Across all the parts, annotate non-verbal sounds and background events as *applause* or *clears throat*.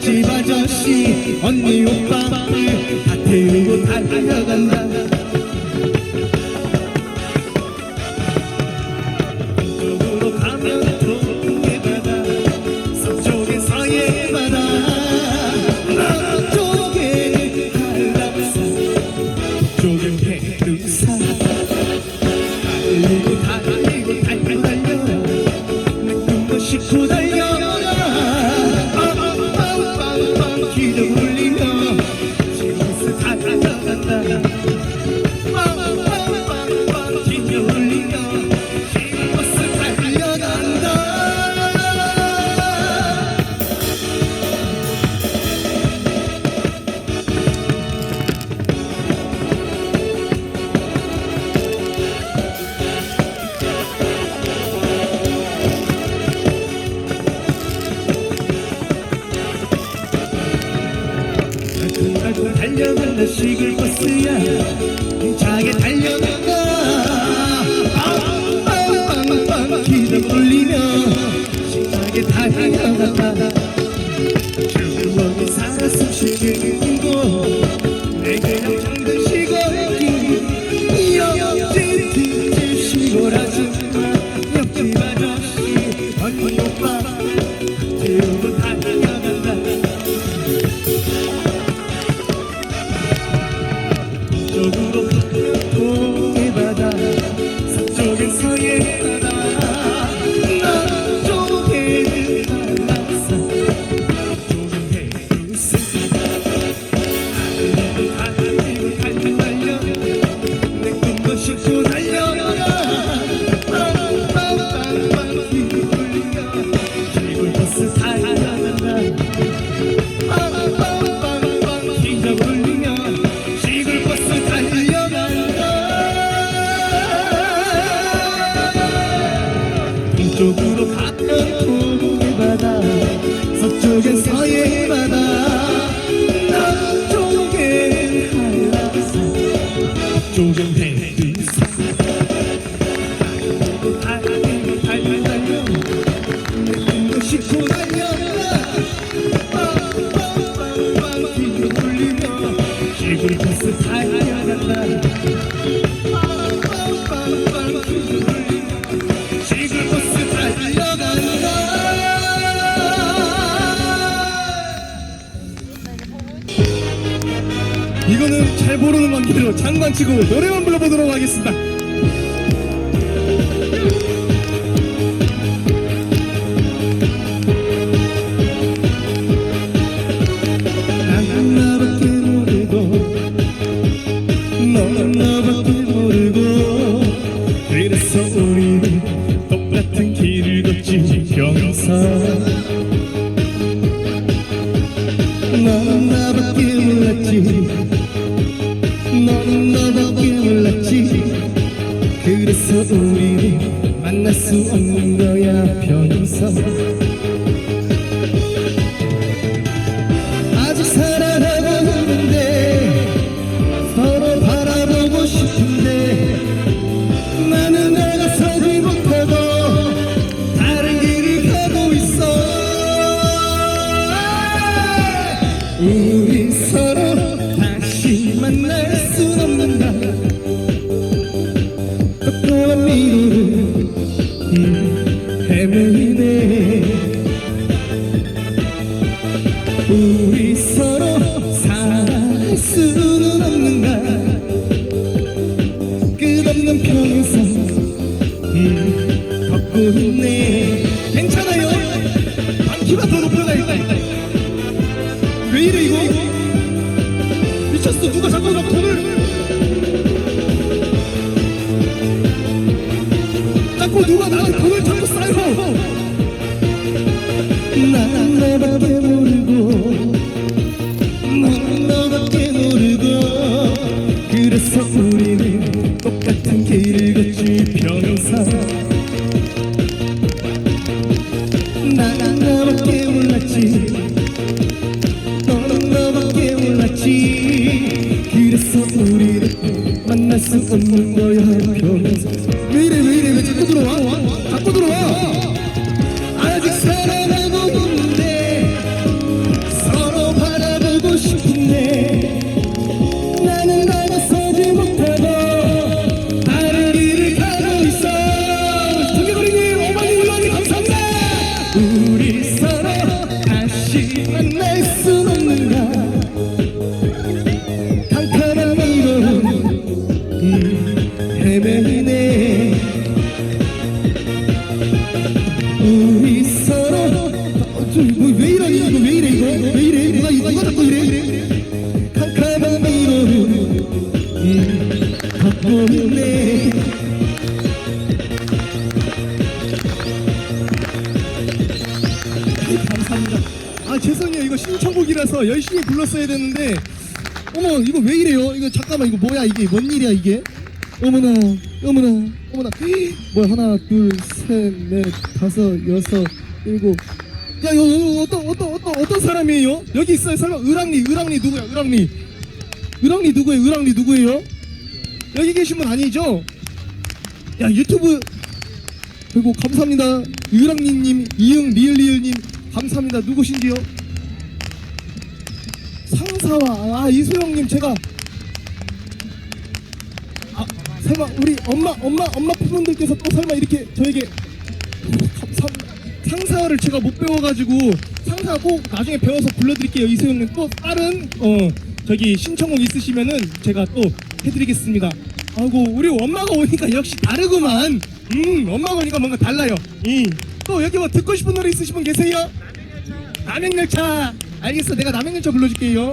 부잣집 아저씨 언니 오빠를 다 태우고 달려간다. 太太太 장관치고 노래만 불러보도록 하겠습니다. 우리는 만날 수 없는 거야 평생 아직 살아가고 있는데 서로 바라보고 싶은데 나는 내가 서지 못하고 다른 길을 가고 있어. 우리 서로 불렀어야 되는데 어머 이거 왜 이래요? 이거 잠깐만 이거 뭐야 이게? 뭔 일이야 이게? 어머나 어머나 어머나. 뭐야 하나 둘셋넷 다섯 여섯 일곱. 야 이거 어떤 어떤 어떤 어떤 사람이에요? 여기 있어요. 설마 을왕리 을왕리 누구야? 을왕리. 을왕리 누구예요? 을왕리 누구예요? 여기 계신 분 아니죠? 야 유튜브. 그리고 감사합니다. 유랑리님 이응 리을리을님 감사합니다. 누구신지요? 상사와 아 이소영님 제가. 아 설마 우리 엄마 엄마 엄마 팬분들께서 또 설마 이렇게 저에게 감사합니다 상사를 제가 못 배워가지고 상사 꼭 나중에 배워서 불러드릴게요. 이소영님 또 다른 어 저기 신청곡 있으시면은 제가 또 해드리겠습니다. 아이고 우리 엄마가 오니까 역시 다르구만. 음 엄마가 오니까 뭔가 달라요. 이 또 여기 뭐 듣고 싶은 노래 있으신 분 계세요? 남행열차. 알겠어. 내가 남행열차 불러줄게요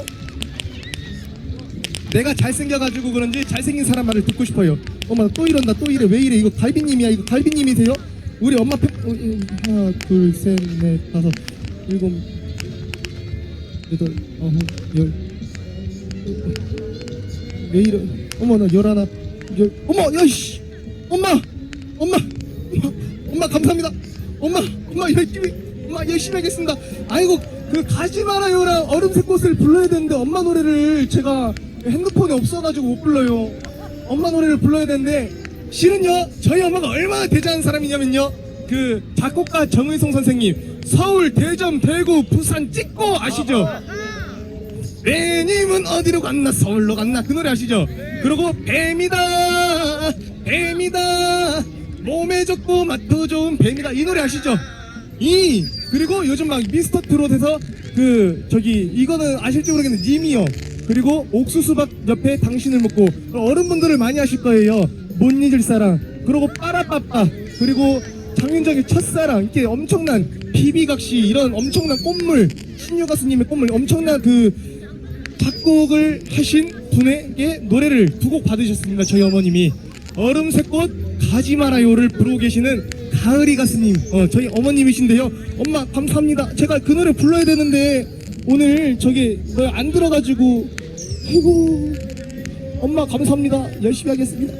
내가 잘생겨가지고 그런지 잘생긴 사람 말을 듣고 싶어요. 어머 또 이런다 또 이래. 왜 이래? 이거 갈비님이야 이거 갈비님이세요? 우리 엄마 팬 어, 어, 하나 둘셋넷 다섯 일곱 여덟 아홉 열왜 이래 어머 나 열하나 열 어머 야씨! 엄마! 엄마! 엄마 엄마 감사합니다. 엄마 엄마 열심히 엄마 열심히 하겠습니다. 아이고 그 가지 말아요랑 얼음색 꽃을 불러야 되는데 엄마 노래를 제가 핸드폰에 없어가지고 못 불러요 엄마 노래를 불러야 되는데 실은요 저희 엄마가 얼마나 대단한 사람이냐면요 그 작곡가 정의송 선생님 서울 대전 대구 부산 찍고 아시죠? 매님은 어디로 갔나 서울로 갔나 그 노래 아시죠? 그리고 뱀이다 뱀이다 몸에 좋고 맛도 좋은 뱀이다 이 노래 아시죠? 이 그리고 요즘 막 미스터 트롯에서 그 저기 이거는 아실지 모르겠는데 님이요 그리고 옥수수밥 옆에 당신을 먹고 어른분들을 많이 아실 거예요 못 잊을 사랑 그리고 빠라빠빠 그리고 장윤정의 첫사랑 이렇게 엄청난 비비각시 이런 엄청난 꽃물 신유 가수님의 꽃물 엄청난 그 작곡을 하신 분에게 노래를 두 곡 받으셨습니다. 저희 어머님이 얼음새꽃 가지 말아요를 부르고 계시는 가을이 가수님, 어, 저희 어머님이신데요. 엄마 감사합니다. 제가 그 노래 불러야 되는데 오늘 저기 뭐안 들어가지고 아이고 엄마 감사합니다. 열심히 하겠습니다.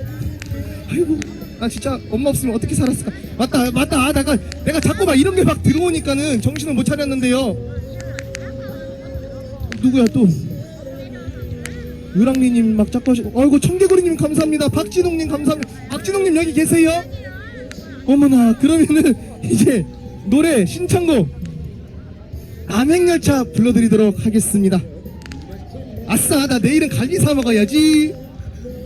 아이고 나 진짜 엄마 없으면 어떻게 살았을까? 맞다 맞다 아, 내가 내가 자꾸 막 이런 게 막 들어오니까는 정신을 못 차렸는데요. 누구야 또? 유랑리님 막 자꾸 하시고 아이고 청개구리님 감사합니다 박진웅님 감사합니다 박진웅님 여기 계세요? 어머나 그러면은 *laughs* 이제 노래 신청곡 남행열차 불러드리도록 하겠습니다 아싸 나 내일은 갈비 사 먹어야지.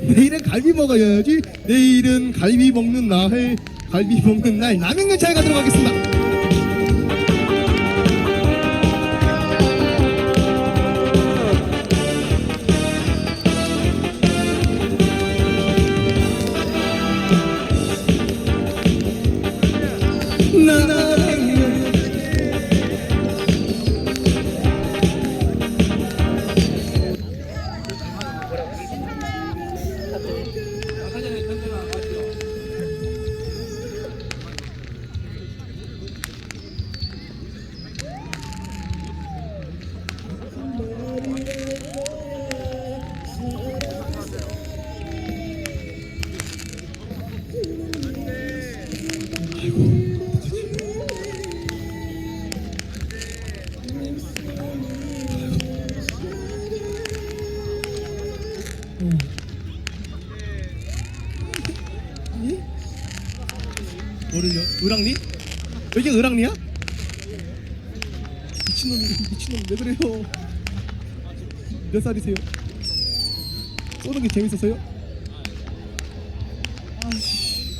내일은 갈비 먹어야지. 내일은 갈비 먹는 날 갈비 먹는 날. 남행열차에 가도록 하겠습니다 뭐를요? 을왕리? 여기가 을왕리야? 미친놈 미친놈 왜 그래요? 몇 살이세요? 쏘는 게 재밌어서요? 아씨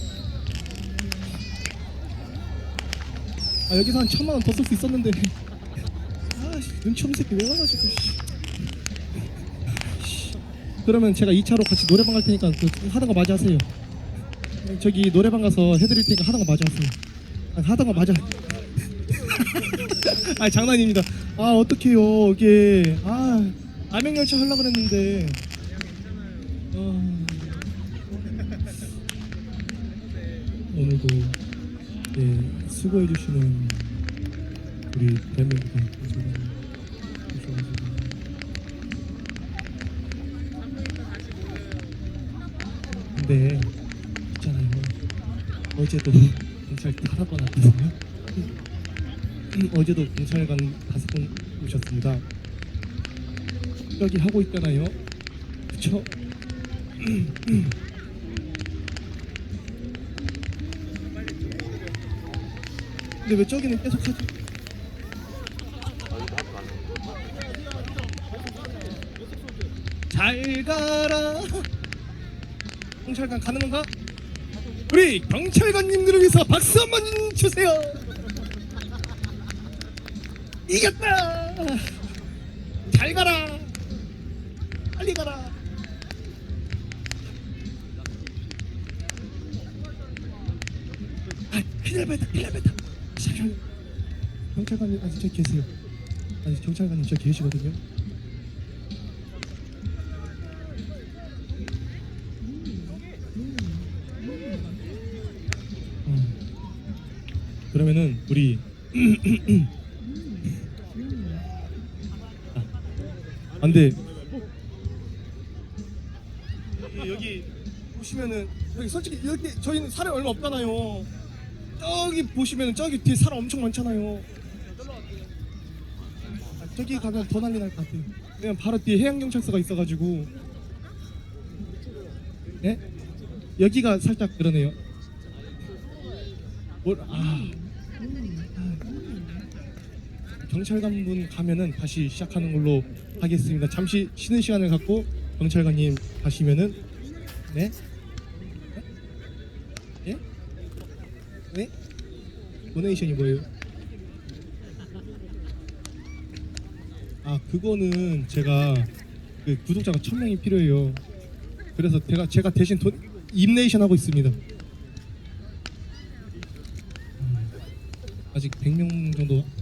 아 여기서 한 천만 원 더 쓸 수 있었는데 아씨 눈치 없는 새끼 왜 와가지고. 그러면 제가 2차로 같이 노래방 갈 테니까 그 하던 거 마저 하세요 저기 노래방 가서 해드릴 테니까 하던 거 하세요. 아, 하던 거 맞아. *laughs* 아 장난입니다. 아 어떡해요 이게. 아 암행열차 하려고 그랬는데. 어... 오늘도 예, 수고해 주시는 우리 대한민국의 어제도 경찰 번 왔거든요 음, 어제도 경찰관 다섯 번 오셨습니다 여기 하고 있잖아요 그쵸? *clears throat* 근데 왜 저기는 계속 하지? 잘 가라 경찰관 가는 건가? 우리 경찰관님들을 위해서 박수 한 번 주세요. 이겼다. 잘 가라. 빨리 가라. 아 큰일 날 뻔했다 큰일 날 뻔했다. 잠시만요 경찰관님 아직 저기 계세요. 아직 경찰관님 저기 계시거든요 그러면은 우리 아, 안돼. 여기 보시면은 여기 솔직히 여기 저희는 사람 얼마 없잖아요. 저기 보시면은 저기 뒤에 사람 엄청 많잖아요. 아, 저기 가면 더 난리 날 것 같아요. 왜냐면 바로 뒤에 해양경찰서가 있어가지고. 예? 여기가 살짝 그러네요. 뭘, 아. 경찰관분 가면은 다시 시작하는 걸로 하겠습니다. 잠시 쉬는 시간을 갖고 경찰관님 가시면은 네? 네? 예? 네? 도네이션이 뭐예요? 아 그거는 제가 그 구독자가 천 명이 필요해요. 그래서 제가 제가 대신 돈 임네이션 하고 있습니다. 아직 100명 정도밖에 안 돼가지고